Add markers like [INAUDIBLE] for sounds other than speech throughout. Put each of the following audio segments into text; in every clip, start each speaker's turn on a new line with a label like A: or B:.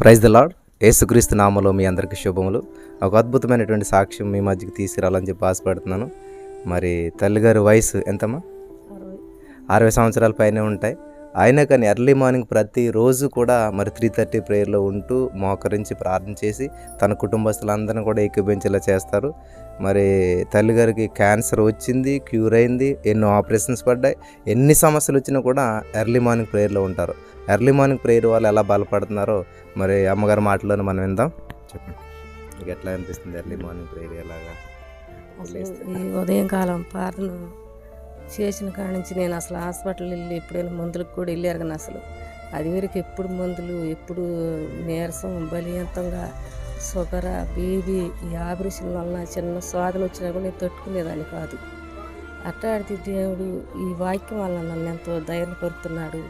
A: Praise the lord యేసుక్రీస్తు నామలో మీ అందరికీ శుభములు. ఒక అద్భుతమైనటువంటి సాక్ష్యం మీ మధ్యకి తీసుకురావాలని చెప్పి ఆశపడుతున్నాను. మరి తల్లిగారి వయసు ఎంతమ్మా? అరవై సంవత్సరాల పైనే ఉంటాయి. అయినా కానీ ఎర్లీ మార్నింగ్ ప్రతిరోజు కూడా మరి త్రీ థర్టీ ప్రేయర్లో ఉంటూ మోకరించి ప్రార్థన చేసి తన కుటుంబస్తులందరినీ కూడా ఎక్కిపించేలా చేస్తారు. మరి తల్లిగారికి క్యాన్సర్ వచ్చింది క్యూర్ అయింది ఎన్నో ఆపరేషన్స్ పడ్డాయి ఎన్ని సమస్యలు వచ్చినా కూడా ఎర్లీ మార్నింగ్ ప్రేయర్లో ఉంటారు. ఎర్లీ మార్నింగ్ ప్రేయర్ వాళ్ళు ఎలా బలపడుతున్నారో మరి అమ్మగారి మాటలోనే మనం విందాం. చెప్పండి. మీకు ఎట్లా అనిపిస్తుంది ఎర్లీ మార్నింగ్ ప్రేయర్ ఎలాగా?
B: ఉదయం కాలం ప్రార్థన చేసిన కాడ నుంచి నేను అసలు హాస్పిటల్ వెళ్ళి ఎప్పుడైనా మందులకు కూడా వెళ్ళారు కానీ అసలు. అది వరకు ఎప్పుడు మందులు ఎప్పుడు నీరసం బలవంతంగా షుగర్ బీబీ ఈ ఆపరేషన్ వలన చిన్న స్వాదన వచ్చినా కూడా నేను తట్టుకునేదాన్ని కాదు. అట్టాడితే దేవుడు ఈ వాక్యం వల్ల నన్ను ఎంతో ధైర్యపరుతున్నాడు.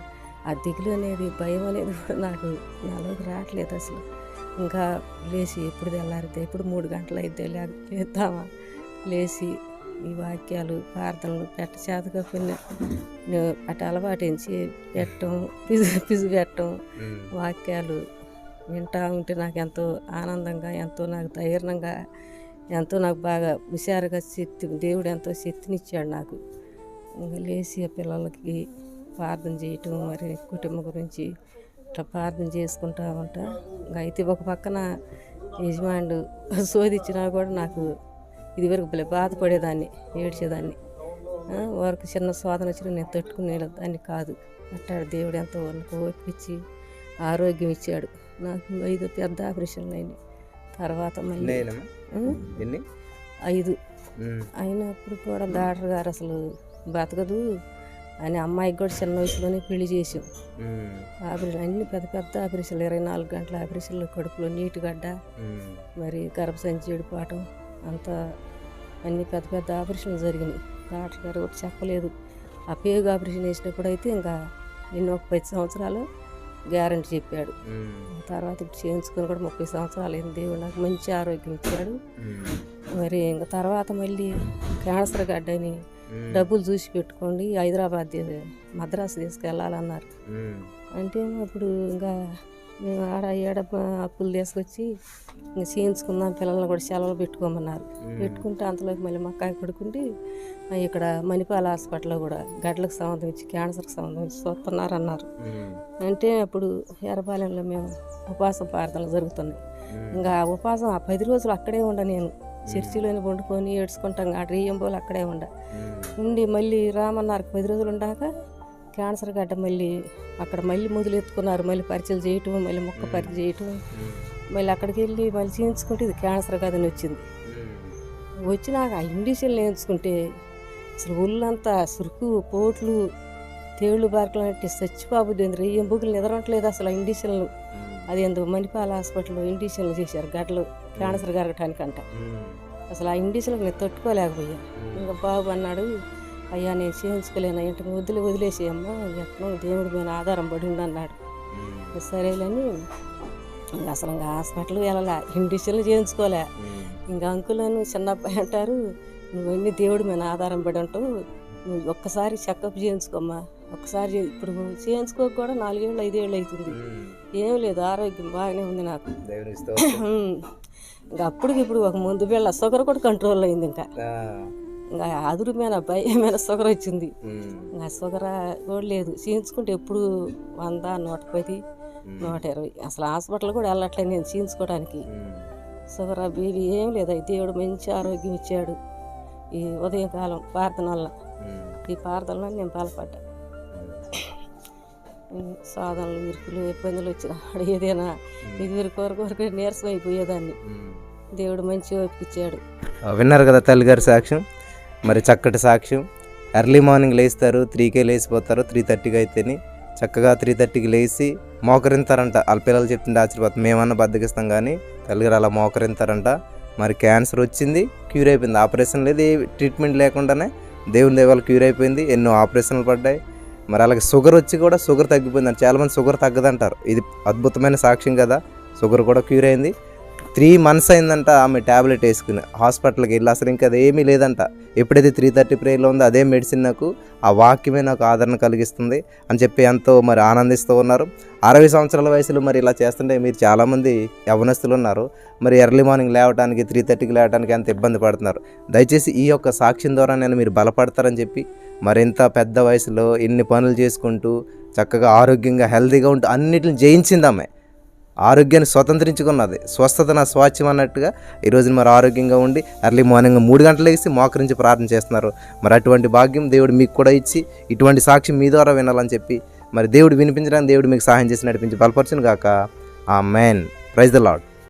B: ఆ దిగులు అనేది భయం అనేది కూడా నాకు నాలోకి రావట్లేదు అసలు. ఇంకా లేచి ఎప్పుడు తెల్లారితే ఎప్పుడు మూడు గంటలు అయితే లేద్దామా? లేచి ఈ వాక్యాలు ప్రార్థనలు పెట్ట చేతకపోయినా నేను అటు అలవాటించి పెట్టడం పిజు పిజు పెట్టడం వాక్యాలు వింటా ఉంటే నాకు ఎంతో ఆనందంగా ఎంతో నాకు ధైర్యంగా ఎంతో నాకు బాగా హుషారుగా శక్తి దేవుడు ఎంతో శక్తినిచ్చాడు నాకు. ఇంకా లేచి ఆ పిల్లలకి ప్రార్థన చేయటం మరి కుటుంబం గురించి ఇట్లా ప్రార్థన చేసుకుంటా ఉంటా. ఇంకా అయితే ఒక పక్కన యజమానుడు [LAUGHS] శోధించినా కూడా నాకు ఇదివరకు భలే బాధపడేదాన్ని ఏడ్చేదాన్ని. వారికి చిన్న స్వాదన వచ్చినా నేను తట్టుకునే దాన్ని కాదు. అట్టాడు దేవుడు ఎంతో నాకు ఓపిచ్చి ఆరోగ్యం ఇచ్చాడు. నాకు ఐదు పెద్ద ఆపరేషన్లు అయినాయి. తర్వాత మళ్ళీ ఐదు. అయినప్పుడు కూడా డాక్టర్ గారు అసలు బతకదు అని అమ్మాయికి కూడా చిన్న వయసులోనే పెళ్ళి చేసాం. ఆపరేషన్ అన్ని పెద్ద పెద్ద ఆపరేషన్లు ఇరవై నాలుగు గంటల ఆపరేషన్లు కడుపులో నీటి గడ్డ. మరి గర్భసంచి చెడిపోవటం అంతా అన్ని పెద్ద పెద్ద ఆపరేషన్లు జరిగినాయి డాక్టర్ గారు కూడా చెప్పలేదు ఆ పేగు ఆపరేషన్ వేసినప్పుడు అయితే ఇంకా ఎన్నో ఒక పది సంవత్సరాలు గ్యారంటీ చెప్పాడు. తర్వాత ఇప్పుడు చేయించుకొని కూడా ముప్పై సంవత్సరాలు అయింది దేవుడు నాకు మంచి ఆరోగ్యం ఇచ్చాడు. మరి ఇంకా తర్వాత మళ్ళీ క్యాన్సర్ గడ్డని. డబ్బులు చూసి పెట్టుకోండి హైదరాబాద్ మద్రాసు తీసుకెళ్ళాలన్నారు. అంటే అప్పుడు ఇంకా ఆడ ఏడ అప్పులు తీసుకొచ్చి చేయించుకుందాం పిల్లల్ని కూడా సెలవులు పెట్టుకోమన్నారు. పెట్టుకుంటే అంతలోకి మళ్ళీ మక్కాయ పడుకుంటే ఆ, ఇక్కడ మణిపాల హాస్పిటల్లో కూడా గడ్డలకు సంబంధించి క్యాన్సర్కి సంబంధించి చూస్తున్నారు అన్నారు. అంటే అప్పుడు ఎర్రపాలెంలో మేము ఉపవాస ప్రార్థనలు జరుగుతున్నాయి. ఇంకా ఆ ఉపవాసం ఆ పది రోజులు అక్కడే ఉండ నేను. చర్చిలోని వండుకొని ఏడ్చుకుంటాం ఆ రేయంబోలు అక్కడే ఉండ. ఉండి మళ్ళీ రామన్నారు పది రోజులు ఉండాక క్యాన్సర్ గడ్డ మళ్ళీ అక్కడ మళ్ళీ మొదలు ఎత్తుకున్నారు మళ్ళీ పరీక్షలు చేయటం మళ్ళీ మొక్క పరీక్ష చేయటం మళ్ళీ అక్కడికి వెళ్ళి మళ్ళీ చేయించుకుంటే ఇది క్యాన్సర్ కాదని వచ్చింది. వచ్చినాక ఆ ఇండిషన్లు వేయించుకుంటే అసలు ఒళ్ళంతా సురుకు పోట్లు తేళ్ళు బారకలు అంటే చచ్చిపోబుద్ది రెయ్యం బుగులు నిద్రట్లేదు అసలు ఆ ఇండిషన్లు. అది ఎందుకు మణిపాల హాస్పిటల్లో ఇండిషన్లు చేశారు గడ్డలు క్యాన్సర్ కరగటానికంట. అసలు ఆ ఇండిషన్లకు నేను తట్టుకోలేకపోయా ఇంకా బాబు అన్నాడు అయ్యా నేను చేయించుకోలేను ఇంటి వదిలి వదిలేసేయమ్మా ఎట్లా దేవుడి మీద ఆధారం పడి ఉండు" అన్నాడు. సరేలని ఇంకా అసలు ఇంకా హాస్పిటల్ వెళ్ళాలా ఇండిషన్లు చేయించుకోలే. ఇంకా అంకులను చిన్న అబ్బాయి అంటారు నువ్వన్నీ దేవుడి మీద ఆధారం పడి ఉంటావు నువ్వు ఒక్కసారి చెకప్ చేయించుకోమ్మా ఒక్కసారి చే- ఇప్పుడు చేయించుకోక కూడా నాలుగేళ్ళు ఐదేళ్ళు అవుతుంది. ఏం లేదు ఆరోగ్యం బాగానే ఉంది నాకు. ఇంకా అప్పటికి ఇప్పుడు ఒక ముందు వేళ షుగర్ కూడా కంట్రోల్ అయింది ఇంకా. ఇంకా అదురు మీద భయమైన షుగర్ వచ్చింది. ఇంకా షుగర్ కూడా లేదు. చేయించుకుంటే ఎప్పుడు వంద నూట పది నూట ఇరవై. అసలు హాస్పిటల్ కూడా వెళ్ళట్లేదు నేను చేయించుకోవడానికి. షుగర్ బీబీ ఏం లేదు. దేవుడు మంచి ఆరోగ్యం ఇచ్చాడు ఈ ఉదయం కాలం ప్రార్థన వల్ల
A: ఉమ్.
B: ఈ ప్రార్థనలో నేను బలపడ్డా. ఈ సాధనలు విరుకులు ఇబ్బందులు వచ్చిన ఏదైనా ఇది వరకు వరకు వరకు నీరసం అయిపోయేదాన్ని. దేవుడు మంచి ఇచ్చాడు.
A: ఆ, విన్నారు కదా తల్లిగారి సాక్ష్యం? మరి చక్కటి సాక్ష్యం. ఎర్లీ మార్నింగ్ లేస్తారు త్రీకే లేచిపోతారు త్రీ థర్టీకి అయితేని చక్కగా త్రీ థర్టీకి లేచి మోకరింతారంట. వాళ్ళ పిల్లలు చెప్తుంటే ఆశ్చర్యపోతాం మేమన్నా బద్దకిస్తాం కానీ తల్లిగారు అలా మోకరింతారంట. మరి క్యాన్సర్ వచ్చింది క్యూర్ అయిపోయింది. ఆపరేషన్ లేదు ఏ ట్రీట్మెంట్ లేకుండానే దేవుని దేవాలు క్యూర్ అయిపోయింది. ఎన్నో ఆపరేషన్లు పడ్డాయి. మరి అలాగే షుగర్ వచ్చి కూడా షుగర్ తగ్గిపోయింది చాలామంది షుగర్ తగ్గదంటారు. ఇది అద్భుతమైన సాక్ష్యం కదా. షుగర్ కూడా క్యూర్ అయింది. త్రీ మంత్స్ అయిందంట ఆమె ట్యాబ్లెట్ వేసుకుని. హాస్పిటల్కి వెళ్ళి అసలు ఇంకా అదేమీ లేదంట. ఎప్పుడైతే త్రీ థర్టీ ప్రేయర్లో ఉందో అదే మెడిసిన్ నాకు ఆ వాక్యమే నాకు ఆదరణ కలిగిస్తుంది అని చెప్పి ఎంతో మరి ఆనందిస్తూ ఉన్నారు. అరవై సంవత్సరాల వయసులో మరి ఇలా చేస్తుంటే మీరు చాలామంది యవనస్తులు ఉన్నారు. మరి ఎర్లీ మార్నింగ్ లేవడానికి త్రీ థర్టీకి లేవడానికి ఎంత ఇబ్బంది పడుతున్నారు. దయచేసి ఈ యొక్క సాక్ష్యం ద్వారా నేను మీరు బలపడతారని చెప్పి మరింత పెద్ద వయసులో ఇన్ని పనులు చేసుకుంటూ చక్కగా ఆరోగ్యంగా హెల్తీగా ఉంటూ అన్నిటిని జయించింది ఆమె. ఆరోగ్యాన్ని స్వతంత్రించుకున్నది. స్వస్థత నా స్వాచ్యం అన్నట్టుగా ఈరోజు మరి ఆరోగ్యంగా ఉండి ఎర్లీ మార్నింగ్ మూడు గంటలు వేసి మోకరించి ప్రార్థన చేస్తున్నారు. మరి అటువంటి భాగ్యం దేవుడు మీకు కూడా ఇచ్చి ఇటువంటి సాక్షి మీ ద్వారా వినాలని చెప్పి మరి దేవుడు వినిపించడానికి దేవుడు మీకు సహాయం చేసి నడిపించి బలపరచును గాక. ఆ మ్యాన్ ప్రైజ్ ద లాడ్